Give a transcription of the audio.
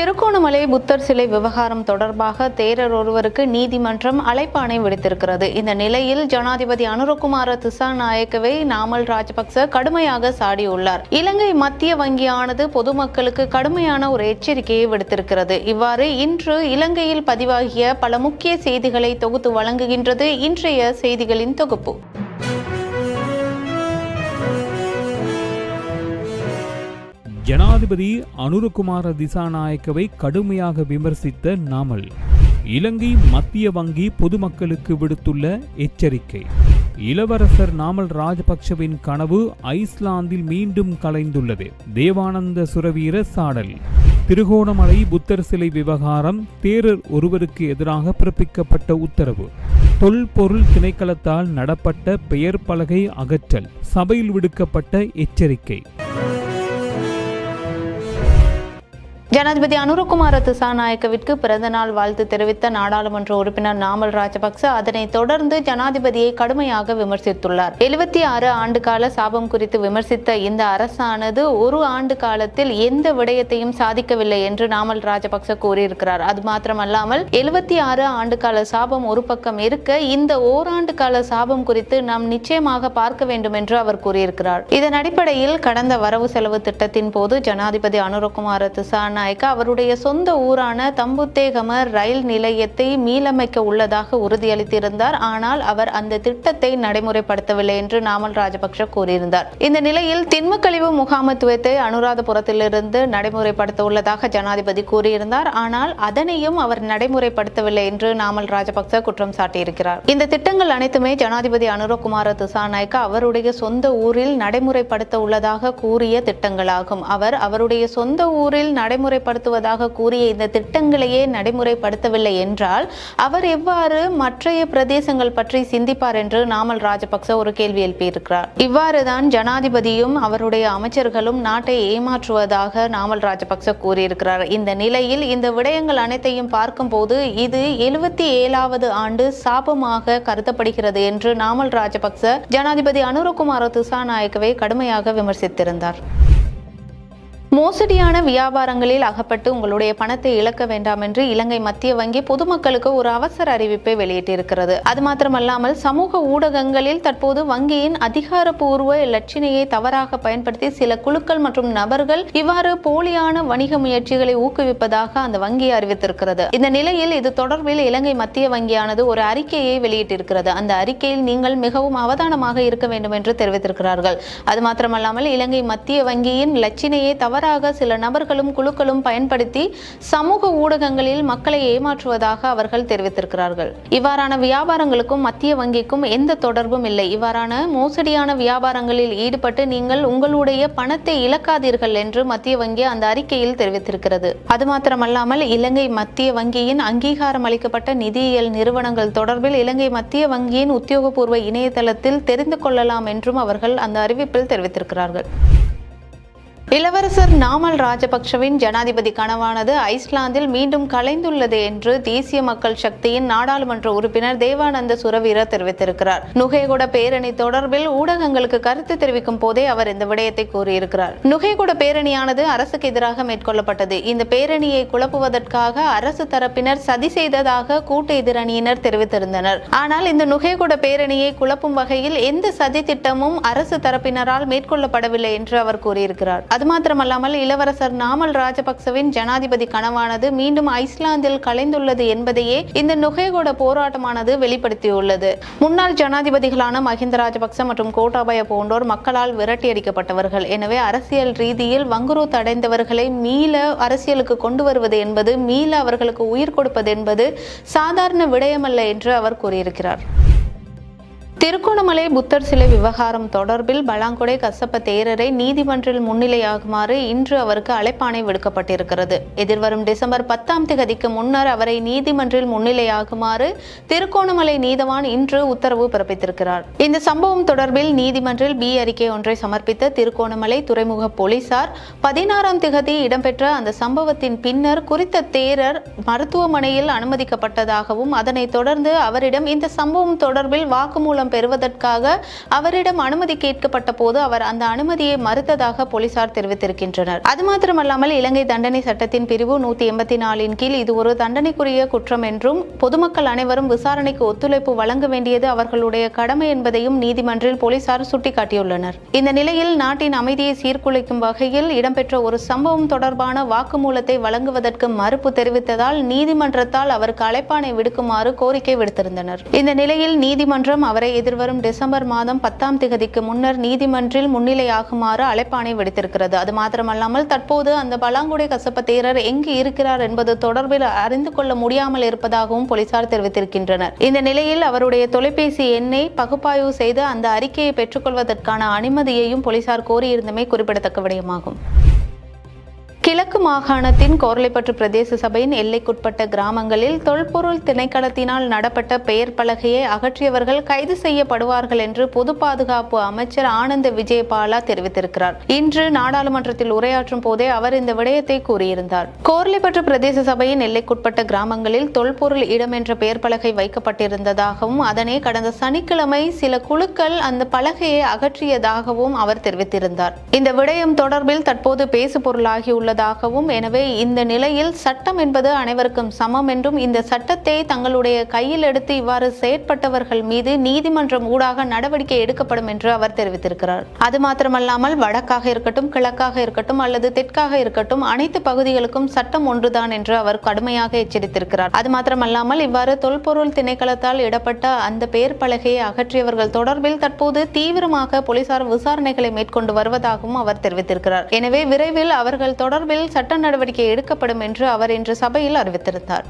திருகோணமலை புத்தர் சிலை விவகாரம் தொடர்பாக தேரர் ஒருவருக்கு நீதிமன்றம் அழைப்பாணை விடுத்திருக்கிறது. இந்த நிலையில் ஜனாதிபதி அனுரகுமார திசாநாயக்கவை நாமல் ராஜபக்ச கடுமையாக சாடியுள்ளார். இலங்கை மத்திய வங்கியானது பொதுமக்களுக்கு கடுமையான ஒரு எச்சரிக்கையை விடுத்திருக்கிறது. இவ்வாறு இன்று இலங்கையில் பதிவாகிய பல முக்கிய செய்திகளை தொகுத்து வழங்குகின்றது இன்றைய செய்திகளின் தொகுப்பு. ஜனாதிபதி அனுரகுமார திசாநாயக்கவை கடுமையாக விமர்சித்த நாமல். இலங்கை மத்திய வங்கி பொதுமக்களுக்கு விடுத்துள்ள எச்சரிக்கை. இளவரசர் நாமல் ராஜபக்ஷவின் கனவு ஐஸ்லாந்தில் மீண்டும் கலைந்துள்ளது. தேவானந்த சுரவீர சாடல். திருகோணமலை புத்தர் சிலை விவகாரம் தேரர் ஒருவருக்கு எதிராக பிறப்பிக்கப்பட்ட உத்தரவு. தொல்பொருள் திணைக்களத்தால் நடப்பட்ட பெயர் பலகை அகற்றல். சபையில் விடுக்கப்பட்ட எச்சரிக்கை. ஜனாதிபதி அனுரகுமார திசாநாயக்கவிற்கு பிறந்த நாள் வாழ்த்து தெரிவித்த நாடாளுமன்ற உறுப்பினர் நாமல் ராஜபக்ச அதனைத் தொடர்ந்து ஜனாதிபதியை கடுமையாக விமர்சித்துள்ளார். எழுபத்தி ஆறு ஆண்டு கால சாபம் குறித்து விமர்சித்த இந்த அரசானது ஒரு ஆண்டு காலத்தில் எந்த விடயத்தையும் சாதிக்கவில்லை என்று நாமல் ராஜபக்ச கூறியிருக்கிறார். அது மாத்திரமல்லாமல் எழுபத்தி ஆறு ஆண்டு கால சாபம் ஒரு பக்கம் இருக்க இந்த ஓராண்டு கால சாபம் குறித்து நாம் நிச்சயமாக பார்க்க வேண்டும் என்று அவர் கூறியிருக்கிறார். இதன் அடிப்படையில் கடந்த வரவு செலவு திட்டத்தின் போது ஜனாதிபதி அனுரகுமார திசாநாயக்க அவருடைய சொந்த ஊரான தம்புத்தேகம ரயில் நிலையத்தை மீளமைக்க உள்ளதாக உறுதியளித்திருந்தார். ஆனால் அவர் அந்த திட்டத்தை நடைமுறைப்படுத்தவில்லை என்று நாமல் ராஜபக்ஷ கூறியிருந்தார். இந்த நிலையில் திண்மக்கழிவு முகாமத்துவத்தை அனுராதபுரத்திலிருந்து நடைமுறைப்படுத்த உள்ளதாக ஜனாதிபதி கூறியிருந்தார். ஆனால் அதனையும் அவர் நடைமுறைப்படுத்தவில்லை என்று நாமல் ராஜபக்ச குற்றம் சாட்டியிருக்கிறார். இந்த திட்டங்கள் அனைத்துமே ஜனாதிபதி அனுரகுமார திசாநாயக்க அவருடைய சொந்த ஊரில் நடைமுறைப்படுத்த உள்ளதாக கூறிய திட்டங்களாகும். அவர் அவருடைய சொந்த ஊரில் நடைமுறை நடைமுறைப்படுத்துவதாக கூறிய இந்த திட்டங்களையே நடைமுறைப்படுத்தவில்லை என்றால் அவர் எவ்வாறு மற்றைய பிரதேசங்கள் பற்றி சிந்திப்பார் என்று நாமல் ராஜபக்ச ஒரு கேள்வி எழுப்பியிருக்கிறார். இவ்வாறுதான் ஜனாதிபதியும் அவருடைய அமைச்சர்களும் நாட்டை ஏமாற்றுவதாக நாமல் ராஜபக்ச கூறியிருக்கிறார். இந்த நிலையில் இந்த விடயங்கள் அனைத்தையும் பார்க்கும்போது இது எழுபத்தி ஏழாவது ஆண்டு சாபமாக கருதப்படுகிறது என்று நாமல் ராஜபக்ச ஜனாதிபதி அனுரகுமார திசாநாயக்கவை கடுமையாக விமர்சித்திருந்தார். மோசடியான வியாபாரங்களில் அகப்பட்டு உங்களுடைய பணத்தை இழக்க வேண்டாம் என்று இலங்கை மத்திய வங்கி பொதுமக்களுக்கு ஒரு அவசர அறிவிப்பை வெளியிட்டிருக்கிறது. அது மாத்திரமல்லாமல் சமூக ஊடகங்களில் தற்போது வங்கியின் அதிகாரப்பூர்வ இலட்சினையை தவறாக பயன்படுத்தி சில குழுக்கள் மற்றும் நபர்கள் இவ்வாறு போலியான வணிக முயற்சிகளை ஊக்குவிப்பதாக அந்த வங்கி அறிவித்திருக்கிறது. இந்த நிலையில் இது தொடர்பில் இலங்கை மத்திய வங்கியானது ஒரு அறிக்கையை வெளியிட்டிருக்கிறது. அந்த அறிக்கையில் நீங்கள் மிகவும் அவதானமாக இருக்க வேண்டும் என்று தெரிவித்திருக்கிறார்கள். அது மாத்திரமல்லாமல் இலங்கை மத்திய வங்கியின் லட்சினையை தவறாக சில நபர்களும் குழுக்களும் பயன்படுத்தி சமூக ஊடகங்களில் மக்களை ஏமாற்றுவதாக அவர்கள் தெரிவித்திருக்கிறார்கள். இவ்வாறான வியாபாரங்களுக்கும் மத்திய வங்கிக்கும் எந்த தொடர்பும் இல்லை. இவ்வாறான மோசடியான வியாபாரங்களில் ஈடுபட்டு நீங்கள் உங்களுடைய பணத்தை இழக்காதீர்கள் என்று மத்திய வங்கி அந்த அறிக்கையில் தெரிவித்திருக்கிறது. அது மாத்திரமல்லாமல் இலங்கை மத்திய வங்கியின் அங்கீகாரம் அளிக்கப்பட்ட நிதியியல் நிறுவனங்கள் தொடர்பில் இலங்கை மத்திய வங்கியின் உத்தியோகபூர்வ இணையதளத்தில் தெரிந்து கொள்ளலாம் என்றும் அவர்கள் அந்த அறிவிப்பில் தெரிவித்திருக்கிறார்கள். இளவரசர் நாமல் ராஜபக்ஷவின் ஜனாதிபதி கனவானது ஐஸ்லாந்தில் மீண்டும் கலைந்துள்ளது என்று தேசிய மக்கள் சக்தியின் நாடாளுமன்ற உறுப்பினர் தேவானந்த சுரவீர தெரிவித்திருக்கிறார். நுகேகுட பேரணி தொடர்பில் ஊடகங்களுக்கு கருத்து தெரிவிக்கும் போதே அவர் இந்த விடயத்தை கூறியிருக்கிறார். நுகேகுட பேரணியானது அரசுக்கு எதிராக மேற்கொள்ளப்பட்டது. இந்த பேரணியை குழப்புவதற்காக அரசு தரப்பினர் சதி செய்ததாக கூட்டு எதிரணியினர் தெரிவித்திருந்தனர். ஆனால் இந்த நுகேகுட பேரணியை குழப்பும் வகையில் எந்த சதி திட்டமும் அரசு தரப்பினரால் மேற்கொள்ளப்படவில்லை என்று அவர் கூறியிருக்கிறார். அது மாத்திரமல்லாமல் இளவரசர் நாமல் ராஜபக்சவின் ஜனாதிபதி கனவானது மீண்டும் ஐஸ்லாந்தில் கலைந்துள்ளது என்பதையே இந்த நுகைகோட போராட்டமானது வெளிப்படுத்தியுள்ளது. முன்னாள் ஜனாதிபதிகளான மஹிந்த ராஜபக்ச மற்றும் கோட்டாபய போன்றோர் மக்களால் விரட்டியடிக்கப்பட்டவர்கள். எனவே அரசியல் ரீதியில் வங்குரோத் அடைந்தவர்களை மீள அரசியலுக்கு கொண்டு வருவது என்பது மீள அவர்களுக்கு உயிர் கொடுப்பது என்பது சாதாரண விடயமல்ல என்று அவர் கூறியிருக்கிறார். திருகோணமலை புத்தர் சிலை விவகாரம் தொடர்பில் பலாங்கொடை கசப்ப தேரரை நீதிமன்றில் முன்னிலையாகுமாறு இன்று அவருக்கு அழைப்பாணை விடுக்கப்பட்டிருக்கிறது. எதிர்வரும் டிசம்பர் பத்தாம் தேதிக்கு முன்னர் அவரை நீதிமன்றில் முன்னிலையாகுமாறு திருகோணமலை நீதவான் இன்று உத்தரவு பிறப்பித்திருக்கிறார். இந்த சம்பவம் தொடர்பில் நீதிமன்றில் பி அறிக்கை ஒன்றை சமர்ப்பித்த திருகோணமலை துறைமுக போலீசார் பதினாறாம் திகதி இடம்பெற்ற அந்த சம்பவத்தின் பின்னர் குறித்த தேரர் மருத்துவமனையில் அனுமதிக்கப்பட்டதாகவும் அதனைத் தொடர்ந்து அவரிடம் இந்த சம்பவம் தொடர்பில் வாக்குமூலம் நீதிமன்றம் பெறுவதற்காக அவரிடம் அனுமதி கேட்கப்பட்ட போது அவர் அந்த அனுமதியை மறுத்ததாக போலீசார் தெரிவித்திருக்கின்றனர். அது மாத்திரமல்லாமல் இலங்கை தண்டனை சட்டத்தின் பிரிவு நூத்தி எண்பத்தி நாலின் கீழ் இது ஒரு தண்டனைக்குரிய குற்றம் என்றும் பொதுமக்கள் அனைவரும் விசாரணைக்கு ஒத்துழைப்பு வழங்க வேண்டியது அவர்களுடைய கடமை என்பதையும் நீதிமன்றில் போலீசார் சுட்டிக்காட்டியுள்ளனர். இந்த நிலையில் நாட்டின் அமைதியை சீர்குலைக்கும் வகையில் இடம்பெற்ற ஒரு சம்பவம் தொடர்பான வாக்குமூலத்தை வழங்குவதற்கு மறுப்பு தெரிவித்ததால் நீதிமன்றத்தால் அவருக்கு அழைப்பானை விடுக்குமாறு கோரிக்கை விடுத்திருந்தனர். இந்த நிலையில் நீதிமன்றம் அவரை எதிர்வரும் டிசம்பர் மாதம் பத்தாம் திகதிக்கு முன்னர் நீதிமன்றில் முன்னிலையாகுமாறு அழைப்பாணை விடுத்திருக்கிறது. அது மாத்திரமல்லாமல் தற்போது அந்த பலாங்குடி கசப்ப தேரர் எங்கு இருக்கிறார் என்பது தொடர்பில் அறிந்து கொள்ள முடியாமல் இருப்பதாகவும் போலீசார் தெரிவித்திருக்கின்றனர். இந்த நிலையில் அவருடைய தொலைபேசி எண்ணை பகுப்பாய்வு செய்து அந்த அறிக்கையை பெற்றுக்கொள்வதற்கான அனுமதியையும் போலீசார் கோரியிருந்தமை குறிப்பிடத்தக்க விடயமாகும். கிழக்கு மாகாணத்தின் கோர்லைப்பற்று பிரதேச சபையின் எல்லைக்குட்பட்ட கிராமங்களில் தொல்பொருள் திணைக்களத்தினால் நடப்பட்ட பெயர் பலகையை அகற்றியவர்கள் கைது செய்யப்படுவார்கள் என்று பொது பாதுகாப்பு அமைச்சர் ஆனந்த விஜயபாலா தெரிவித்திருக்கிறார். இன்று நாடாளுமன்றத்தில் உரையாற்றும் போதே அவர் இந்த விடயத்தை கூறியிருந்தார். கோர்லைப்பற்று பிரதேச சபையின் எல்லைக்குட்பட்ட கிராமங்களில் தொல்பொருள் இடம் என்ற பெயர் பலகை வைக்கப்பட்டிருந்ததாகவும் அதனை கடந்த சனிக்கிழமை சில குழுக்கள் அந்த பலகையை அகற்றியதாகவும் அவர் தெரிவித்திருந்தார். இந்த விடயம் தொடர்பில் தற்போது பேசு பொருளாகியுள்ளது உள்ளதாகவும் எனவே இந்த நிலையில் சட்டம் என்பது அனைவருக்கும் சமம் என்றும் இந்த சட்டத்தை தங்களுடைய கையில் எடுத்து இவ்வாறு செயற்பட்டவர்கள் மீது நீதிமன்றம் ஊடாக நடவடிக்கை எடுக்கப்படும் என்று அவர் தெரிவித்திருக்கிறார். அது மாத்திரமல்லாமல் வடக்காக இருக்கட்டும் கிழக்காக இருக்கட்டும் அல்லது தெற்காக இருக்கட்டும் அனைத்து பகுதிகளுக்கும் சட்டம் ஒன்றுதான் என்று அவர் கடுமையாக எச்சரித்திருக்கிறார். அது மாத்திரமல்லாமல் இவ்வாறு தொல்பொருள் திணைக்களத்தால் இடப்பட்ட அந்த பெயர் பலகையை அகற்றியவர்கள் தொடர்பில் தற்போது தீவிரமாக போலீசார் விசாரணைகளை மேற்கொண்டு வருவதாகவும் அவர் தெரிவித்திருக்கிறார். எனவே விரைவில் அவர்கள் தொடர்பில் சட்ட நடவடிக்கை எடுக்கப்படும் என்று அவர் இன்று சபையில் அறிவித்திருந்தார்.